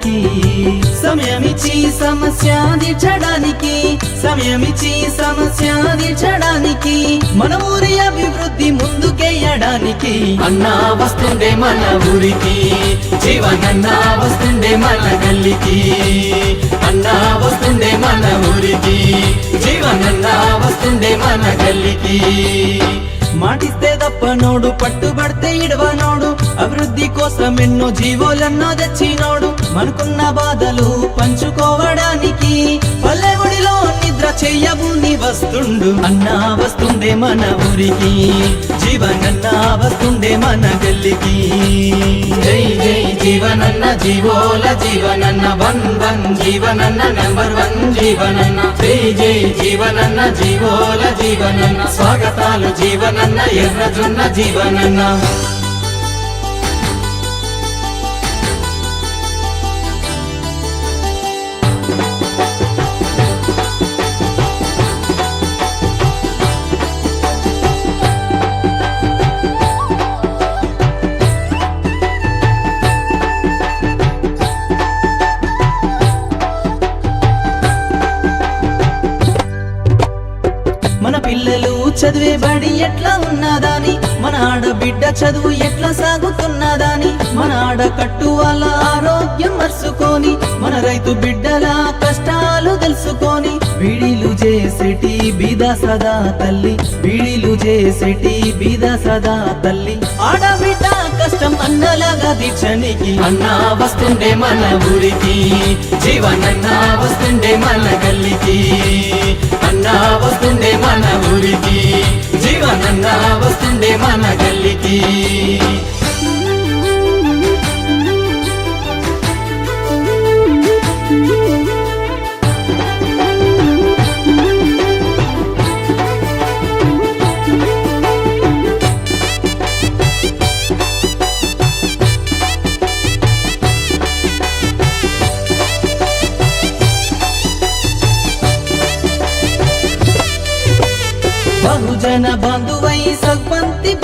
తెలుసుకోవడానికి సమయమిచ్చి సమస్య తీర్చడానికి సమయమిచ్చి సమస్య తీర్చడానికి మన ఊరి అభివృద్ధి ముందుకేయడానికి అన్నా వస్తుండే మన ఊరికి జీవనన్నా వస్తుండే మన గల్లికి. అన్నా వస్తుండే మన ఊరికి జీవనన్నా వస్తుండే మన గల్లికి. మాటిస్తే తప్ప నోడు పట్టుబడితే ఇడవనోడు అభివృద్ధి కోసం ఎన్నో జీవోలన్నో తెచ్చినోడు. మనకున్న బాధలు పంచుకోవడానికి పల్లె నిద్ర చెయ్యబుని వస్తుండు. అన్నా వస్తుండే మన ఊరికి. జీవనన్నా వస్తుండే మన గల్లికి. జై జై జీవనన్న జీవోల జీవనన్న వన్ వన్ జీవనన్న నెంబర్ వన్ జీవనన్న. జై జై జీవనన్న జీవోల జీవనన్న. స్వాగతాలు జీవనన్న ఎర్రజొన్న జీవనన్న. చదివే బడి ఎట్లా ఉన్నదాని? మన ఆడబిడ్డ చదువు ఎట్లా సాగుతున్నదాని? మన ఆడకట్టు వాళ్ళ ఆరోగ్యం మర్చుకొని మన రైతు బిడ్డల కష్టాలు తెలుసుకొని బీడీలు చేసేటి బీద సదా తల్లి బీడీలు చేసేటి బీద సదా తల్లి. ఆడబిడ్డ కష్టం అన్నలాగా దీక్షనికి. అన్న వస్తుండే మన ఊరికి. జీవనన్న వస్తుండే మన గల్లికి. అన్న వస్తుండే మన ఊరికి. జీవనన్న వస్తుండే మన గల్లికి.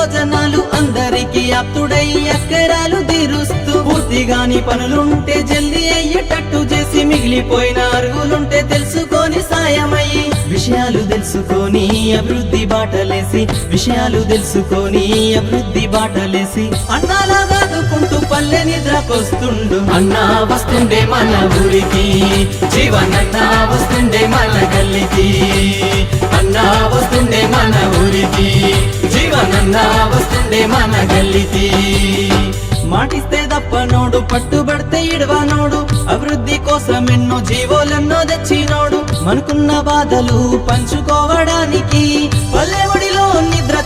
సగ్బంతి భోజనాలు అందరికి అప్తుడై ఎక్కరాలు తీరుస్తూ పూర్తిగాని పనులుంటే జల్దీ అయ్యేటట్టు చేసి మిగిలిపోయిన అరుగులుంటే తెలుసుకొని సాయమయ్యి విషయాలు తెలుసుకొని అభివృద్ధి బాటలేసి విషయాలు తెలుసుకొని అభివృద్ధి బాటలేసి అన్నాలా ఆదుకుంటూ పల్లె నిద్రకొస్తుండు. అన్నా వస్తుండే మన ఊరికి జీవనన్నా వస్తుండే మన గల్లికి. అన్నా వస్తుండే మన ఊరికి జీవనన్నా వస్తుండే మన గల్లికి. మాటిస్తే తప్ప నోడు పట్టుబడితే ఇడవనోడు అభివృద్ధి కోసం ఎన్నో జీవోలెన్నో తెచ్చినోడు. మనకున్న బాధలు పంచుకోవడానికి పల్లెవడిలో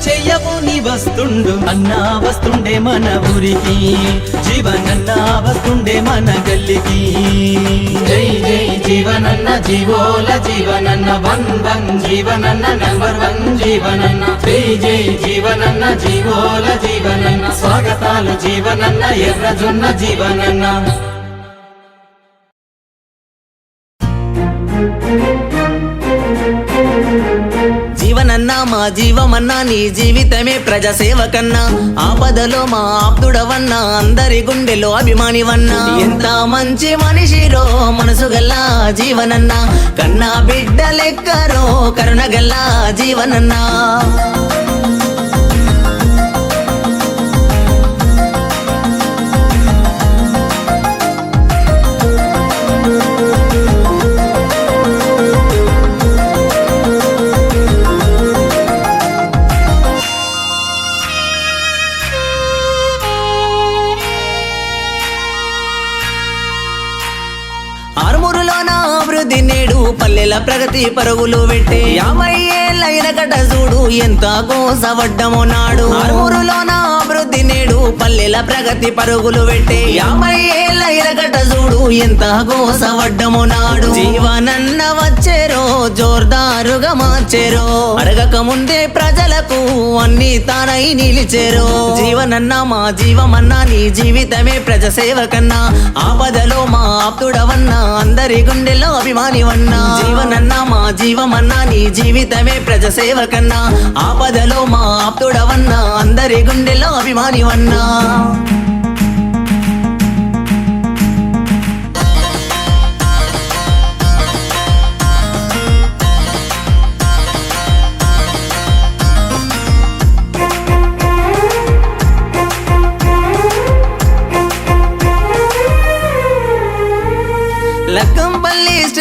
చెయ్యబోని వస్తుండు. అన్నా వస్తుండే మన ఊరికి. జీవనన్నా వస్తుండే మన గల్లికి. జై జై జీవనన్న జీవోల జీవనన్న వన్ వన్ జీవనన్న నంబర్ వన్ జీవనన్న. జై జై జీవనన్న జీవోల జీవనన్న. స్వాగతాలు జీవనన్న ఎర్రజొన్న జీవనన్న. జీవనన్నా మా జీవమన్నా నీ జీవితమే ప్రజాసేవకన్నా. ఆపదలో మా ఆప్తుడవన్నా అందరి గుండెలో అభిమానివన్నా. ఎంత మంచి మనిషిరో మనసు గల్లా జీవనన్నా. కన్నా బిడ్డ లెక్కరో కరుణ గల్లా జీవనన్నా. పల్లెల ప్రగతి పరుగులు పెట్టి. యాభై ఏళ్ళ గడ్డ చూడు ఎంత కోసవడ్డమో నాడు. ఆరుమూరులోన అభివృద్ధి నేడు పల్లెల ప్రగతి పరుగులు పెట్టే. యాభై ఏళ్ళ ఇరగట చూడు ఎంత గోసవడ్డము నాడు. జీవనన్న వచ్చేరో జోర్దారుగా మార్చేరో. అడగక ముందే ప్రజలకు అన్ని తానై నిలిచేరో. జీవనన్న మా జీవమన్నా నీ జీవితమే ప్రజసేవకన్నా. ఆపదలో మా ఆప్తుడవన్నా అందరి గుండెల్లో అభిమానివన్నా. జీవనన్నా మా జీవమన్నా నీ జీవితమే ప్రజసేవ కన్నా ఆపదలో మా ఆప్తుడవన్నా అందరి గుండెల్లో అభిమానివన్నా లక్కంపల్లి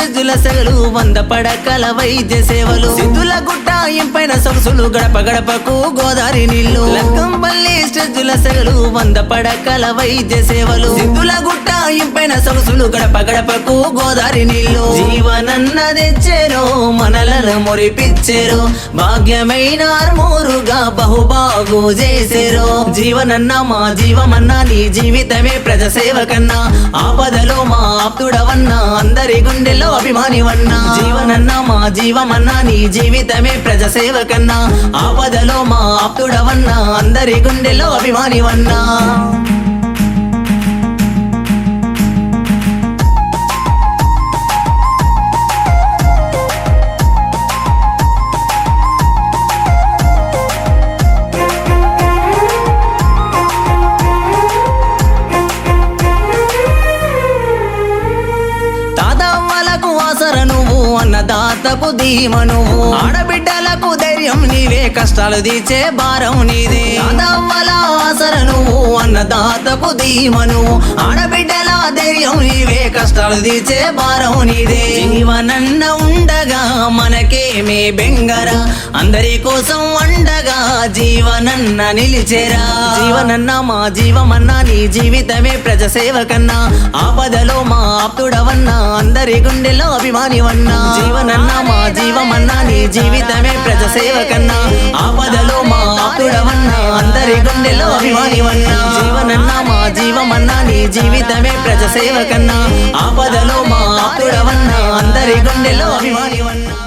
స్టెజ్జుల సెగలు వంద పడకల వైద్య సేవలు. సిద్ధుల గుట్ట ఇంపైన సొగసులు గడప గడపకు గోదావరి నీళ్ళు లక్కంపల్లి స్టెజుల సెగలు వంద పడకల వైద్య సేవలు. సిద్ధుల గుట్ట ఇంపైన సొగసులు గడప గడపకు గోదావరి నీళ్ళు జీవనన్న తెచ్చేరో మనలను మురిపిచ్చేరో. భాగ్యమైన మూరు బహుబాగు చేసేరో. జీవనన్న మా జీవమన్నా నీ జీవితమే ప్రజ సేవకన్నా ఆపదలో మా ఆప్తుడవన్నా అందరి గుండెల్లో అభిమానివన్నా. జీవనన్నా మా జీవమన్నా నీ జీవితమే ప్రజ సేవకన్నా ఆపదలో మా ఆప్తుడవన్నా అందరి గుండెల్లో అభిమానివన్నా. అన్నదాతకు ధీమ నువ్వు ఆడబిడ్డలకు ధైర్యం నీవే కష్టాలు తీచే భారం నీదే. దాతపు ధీమను. ఆడబిడ్డల ధైర్యం నీవే కష్టాలు తీర్చే భారం నీదే. జీవనన్న ఉండగా మనకేమే బెంగరా. అందరి కోసం వండగా జీవనన్న నిలిచేరా. జీవనన్న మా జీవమన్నా నీ జీవితమే ప్రజ సేవకన్నా ఆపదలో మా ఆప్తుడవన్నా అందరి గుండెలో అభిమానివన్నా. జీవనన్న మా జీవమన్నా నీ జీవితమే ప్రజ సేవకన్నా ఆపదలో మా ఆప్తుడవన్నా అందరి గుండెల్లో అభిమానివన్నా. జీవనన్నా మా జీవమన్నా నీ జీవితమే ప్రజ సేవకన్నా ఆపదలో మా ఆప్తుడవన్నా అందరి గుండెల్లో అభిమానివన్నా.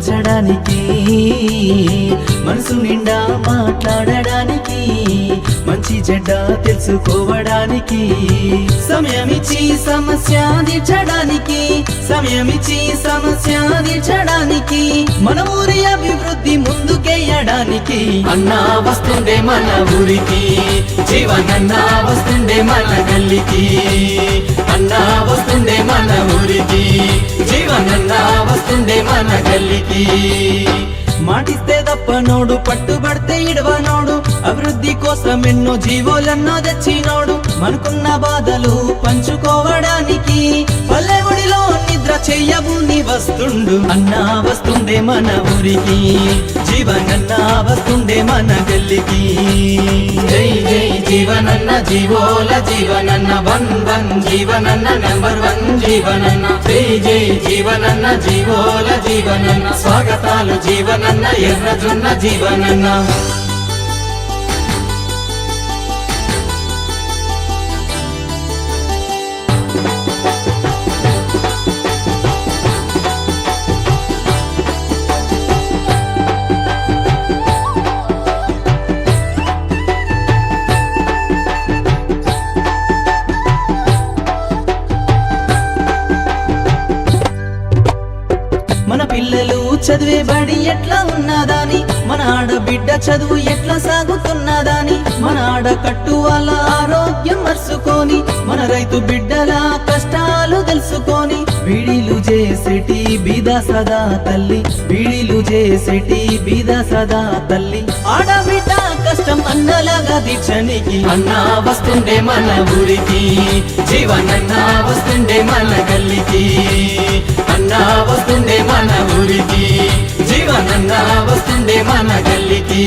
మార్చడానికి మనసు నిండా మాట్లాడ తెలుసుకోవడానికి సమయమిచ్చి సమస్య తీర్చడానికి సమయమిచ్చి సమస్య తీర్చడానికి మన ఊరి అభివృద్ధి ముందుకేయడానికి అన్నా వస్తుండే మన ఊరికి జీవనన్నా వస్తుండే మన గల్లికి. అన్నా వస్తుండే మన ఊరికి జీవనన్నా వస్తుండే మన గల్లికి. మాటిస్తే తప్పనోడు పట్టుబడితే ఇడవనోడు అభివృద్ధి కోసం ఎన్నో జీవోలన్నో తెచ్చినోడు. మనకున్న బాధలు పంచుకోవడానికి పల్లెగుడిలో నిద్ర చెయ్యబుని వస్తుండు. అన్నా వస్తుందే మన ఊరికి. జీవనన్నా వస్తుందే మన గల్లికి. జై జై జీవనన్న జీవోల జీవనన్న వన్ వన్ జీవనన్న నెంబర్ వన్ జీవనన్న. జై జై జీవనన్న జీవోల జీవనన్న. స్వాగతాలు జీవనన్న ఎర్రజొన్న జీవనన్న. చదివే బడి ఎట్లా ఉన్నదాని? మన ఆడబిడ్డ చదువు ఎట్లా సాగుతున్నదాని? మన ఆడకట్టు వాళ్ళ ఆరోగ్యం మర్చుకొని మన రైతు బిడ్డల కష్టాలు తెలుసుకొని బీడీలు చేసేటి బీద సదా తల్లి. బీడీలు చేసేటి బీద సదా తల్లి. ఆడబిడ్డ కష్టం అన్నలాగా దీక్షనికి అన్నా వస్తుండే మన ఊరికి జీవనన్నా వస్తుండే మన గల్లికి. అన్నా వస్తుండే మన ఊరికి. ఆనందంగా వస్తుండే మన గల్లికి.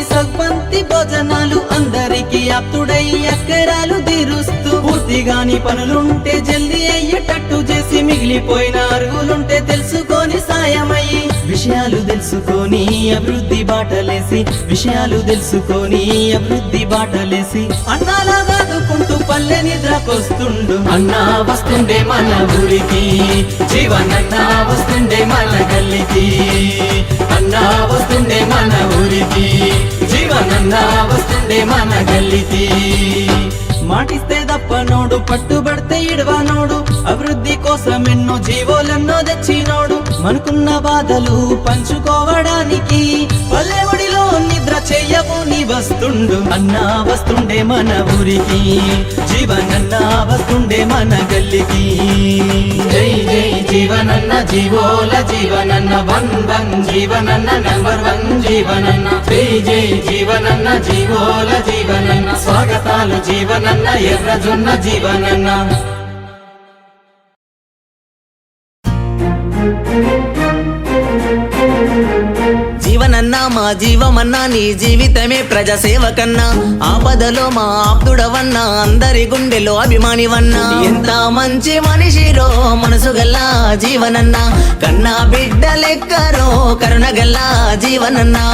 బంధువై సగ్బంతి భోజనాలు అందరికి ఆప్తుడై అక్కరాలు తీరుస్తూ పూర్తిగాని పనులుంటే జల్దీ అయ్యేటట్టు చేసి మిగిలిపోయిన అరుగులుంటే తెలుసుకొని సాయమయ్యి విషయాలు తెలుసుకొని అభివృద్ధి బాటలేసి విషయాలు తెలుసుకొని అభివృద్ధి బాటలేసి అన్నాలాగా ఆదుకుంటూ పల్లె నిద్రకొస్తుండు. అన్నా వస్తుండే మన ఊరికి జీవనన్నా వస్తుండే మన గల్లికి. అన్నా వస్తుండే మన ఊరికి. జీవనన్నా వస్తుండే మన గల్లికి. మాటిస్తే తప్పనోడు పట్టుబడితే ఇడవనోడు అభివృద్ధి కోసం ఎన్నో జీవోలెన్నో తెచ్చినోడు. మనకున్న బాధలు పంచుకోవడానికి పల్లెవుడిలో నిద్ర చెయ్యబోని వస్తుండు. అన్నా వస్తుండే మన ఊరికి. జీవనన్నా వస్తుండే మన గల్లికి. జై జై జీవనన్న జీవోల జీవనన్న వన్ వన్ జీవనన్న నంబర్ వన్ జీవనన్న. జై జై జీవనన్న జీవోల జీవనన్న. స్వాగతాలు జీవనన్న ఎర్రజొన్న జీవనన్న. మా జీవమన్నా నీ జీవితమే ప్రజాసేవకన్నా. ఆపదలో మా ఆప్తుడవన్నా అందరి గుండెలో అభిమానివన్నా. ఎంత మంచి మనిషిరో మనసు గల్ల జీవనన్నా. కన్నా బిడ్డ లెక్కరో కరుణ గల్లా జీవనన్నా.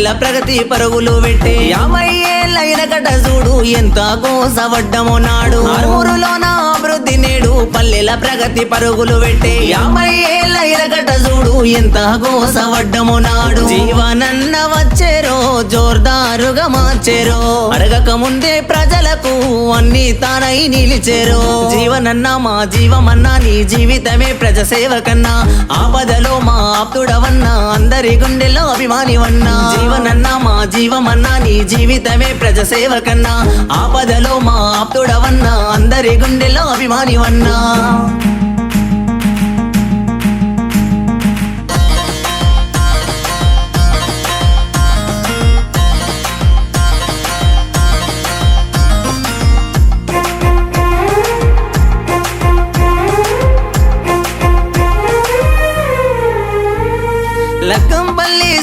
పల్లెల ప్రగతి పరుగులు పెట్టే యాభై ఏళ్ళ కట చూడు ఎంత కోసవడ్డమో నాడు. ఆరుమూరులోన అభివృద్ధి నేడు పల్లె పల్లెల ప్రగతి పరుగులు పెట్టే యాభై ఏళ్ళ ఇరగట చూడు ఎంత గోసవడ్డము నాడు. జీవనన్న వచ్చేరో జోర్దారుగా మార్చేరో. అడగక ముందే ప్రజలకు అన్ని తానై నిలిచేరో. జీవనన్న మా జీవమన్నా నీ జీవితమే ప్రజ సేవకన్నా ఆపదలో మా ఆప్తుడవన్నా అందరి గుండెల్లో అభిమానివన్నా. జీవనన్నా మా జీవమన్నా నీ జీవితమే ప్రజ సేవకన్నా ఆపదలో మా ఆప్తుడవన్నా అందరి గుండెలో అభిమానివన్నా.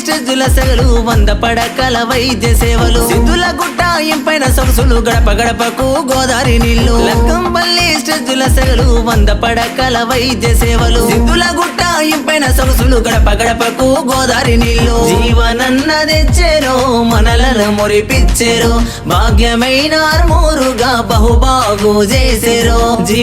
లక్కంపల్లి సెగలు వంద పడకల వైద్య సేవలు. సిద్ధుల గుట్ట ఇంపైన సొగసులు గడప గడపకు గోదావరి నీళ్ళు లక్కంపల్లి స్టెజ్జుల సెగలు వంద పడకల వైద్య సేవలు. సిద్ధుల గుట్ట ఇంపైన సొగసులు గడప గడపకు గోదావరి నీళ్ళు జీవనన్న తెచ్చేరో మనల మురిపిచ్చేరో. భాగ్యమైన ఆర్మూరుగా బహుబాగు చేసేరో. జీవ